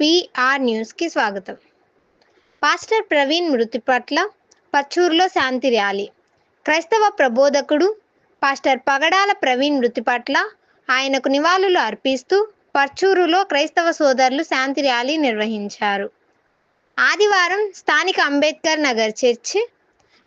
PR న్యూస్కి స్వాగతం. Pastor Praveen మృతి పట్ల పచ్చూరులో శాంతి ర్యాలీ. క్రైస్తవ ప్రబోధకుడు పాస్టర్ పగడాల ప్రవీణ్ మృతి పట్ల ఆయనకు నివాళులు అర్పిస్తూ పర్చూరులో క్రైస్తవ సోదరులు శాంతి ర్యాలీ నిర్వహించారు. ఆదివారం స్థానిక అంబేద్కర్ నగర్ చర్చి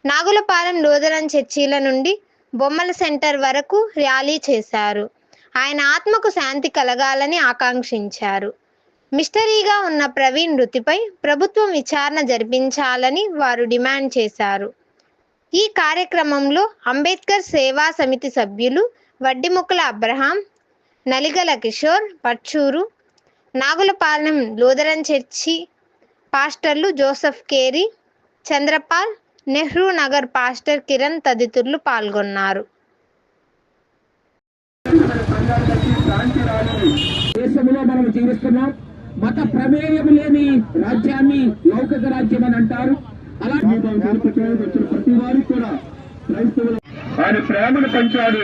నాగులపాలెం లూథరన్ చర్చీల నుండి బొమ్మల సెంటర్ వరకు ర్యాలీ చేశారు. ఆయన ఆత్మకు శాంతి కలగాలని ఆకాంక్షించారు. మిస్టరీగా ఉన్న ప్రవీణ్ మృతిపై ప్రభుత్వం విచారణ జరిపించాలని వారు డిమాండ్ చేశారు. ఈ కార్యక్రమంలో అంబేద్కర్ సేవా సమితి సభ్యులు Vaddimukkala Abraham Naligala Kishore Pachuru Nagulapalem Lutheran church పాస్టర్లు జోసెఫ్ కేరీ చంద్రపాల్ నెహ్రూ నగర్ పాస్టర్ కిరణ్ తదితరులు పాల్గొన్నారు. దేశంలో మనం జీవిస్తున్నాం. మత ప్రమేయం లేని రాజ్యాన్ని లౌకిక రాజ్యం అని అంటారు. అలా వచ్చిన ప్రతి వారికి కూడా క్రైస్తవుల ఆయన ప్రేమను పంచాడు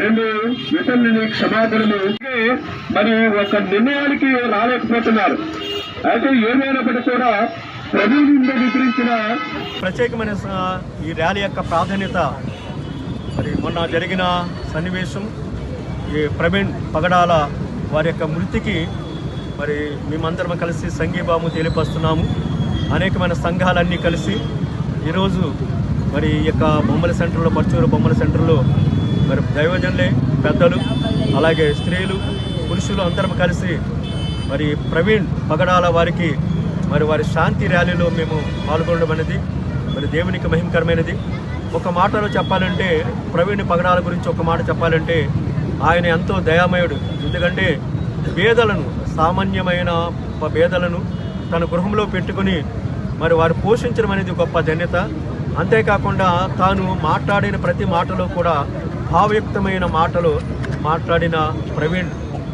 రెండు విషన్ని క్షమాపణలు. మరి ఒక నిర్ణయానికి రాలేకపోతున్నారు. అయితే ఏమైనప్పటికీ కూడా ప్రభుత్వం వివరించిన ప్రత్యేకమైన ఈ ర్యాలీ యొక్క ప్రాధాన్యత మరి మొన్న జరిగిన సన్నివేశం ఈ ప్రవీణ్ పగడాల వారి యొక్క మృతికి మరి మేమందరం కలిసి సంఘీభావం తెలియపరుస్తున్నాము. అనేకమైన సంఘాలన్నీ కలిసి ఈరోజు మరి ఈ యొక్క బొమ్మల సెంటర్లో పరచూరు బొమ్మల సెంటర్లో మరి దైవజనులే పెద్దలు అలాగే స్త్రీలు పురుషులు అందరం కలిసి మరి ప్రవీణ్ పగడాల వారికి మరి వారి శాంతి ర్యాలీలో మేము పాల్గొనడం అనేది మరి దేవునికి మహిమకరమైనది ఒక మాటలో చెప్పాలంటే ప్రవీణ్ పగడాల గురించి ఒక మాట చెప్పాలంటే ఆయన ఎంతో దయామయుడు. ఎందుకంటే పేదలను సామాన్యమైన పేదలను తన గృహంలో పెట్టుకుని మరి వారు పోషించడం అనేది గొప్ప ధన్యత అంతేకాకుండా తాను మాట్లాడిన ప్రతి మాటలో కూడా భావయుక్తమైన మాటలు మాట్లాడిన ప్రవీణ్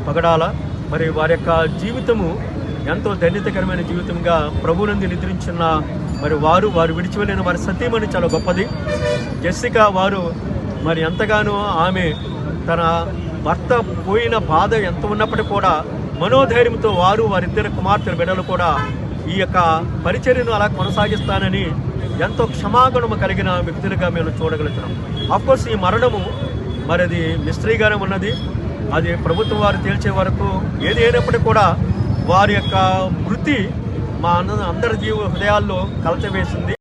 పగడాల. మరి వారి యొక్క జీవితము ఎంతో ధన్యతకరమైన జీవితంగా ప్రభునంది నిద్రించిన మరి వారు వారు విడిచి వెళ్ళిన వారి సతీమణి చాలా గొప్పది. జెస్సిక వారు మరి ఎంతగానో ఆమె తన భర్త పోయిన బాధ ఎంత ఉన్నప్పటికీ కూడా మనోధైర్యంతో వారు వారిద్దరు కుమార్తెల బిడ్డలు కూడా ఈ యొక్క పరిచర్యను అలా కొనసాగిస్తానని ఎంతో క్షమాగుణము కలిగిన వ్యక్తులుగా మేము చూడగలుగుతున్నాం. కోర్స్ ఈ మరణము మరి అది మిస్టరీగానే ఉన్నది. అది ప్రభుత్వం వారు తేల్చే వరకు ఏది అయినప్పటికీ కూడా వారి యొక్క మృతి మా అందరి జీవ హృదయాల్లో కలచవేసింది